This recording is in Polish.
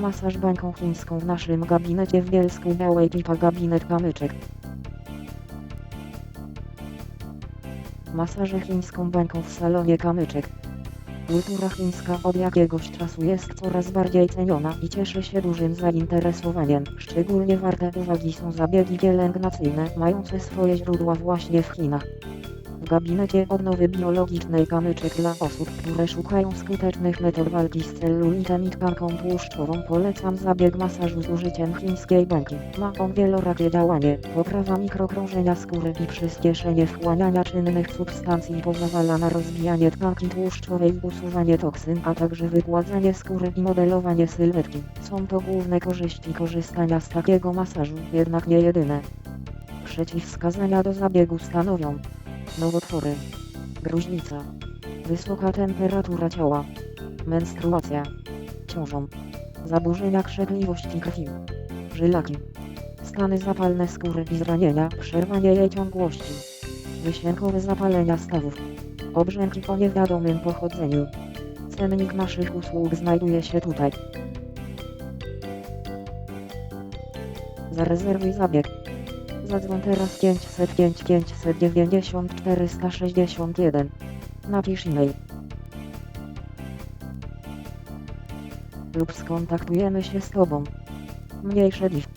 Masaż bańką chińską w naszym gabinecie w Bielsku Białej Pipa Gabinet Kamyczek. Masaże chińską bańką w salonie Kamyczek. Kultura chińska od jakiegoś czasu jest coraz bardziej ceniona i cieszy się dużym zainteresowaniem. Szczególnie warte uwagi są zabiegi pielęgnacyjne, mające swoje źródła właśnie w Chinach. W gabinecie odnowy biologicznej kamyczek dla osób, które szukają skutecznych metod walki z celulitem i tkanką tłuszczową polecam zabieg masażu z użyciem chińskiej bańki. Ma on wielorakie działanie, poprawa mikrokrążenia skóry i przyspieszenie wchłaniania czynnych substancji pozwala na rozbijanie tkanki tłuszczowej usuwanie toksyn, a także wygładzanie skóry i modelowanie sylwetki. Są to główne korzyści korzystania z takiego masażu, jednak nie jedyne. Przeciwwskazania do zabiegu stanowią nowotwory, gruźlica, wysoka temperatura ciała, menstruacja, ciążą, zaburzenia krzepliwości krwi, żylaki, stany zapalne skóry i zranienia, przerwanie jej ciągłości, wysiłkowe zapalenia stawów, obrzęki o niewiadomym pochodzeniu. Cennik naszych usług znajduje się tutaj. Zarezerwuj zabieg. Zadzwoń teraz 505 590 461. Napisz e-mail. Lub skontaktujemy się z Tobą. Mniejsze div.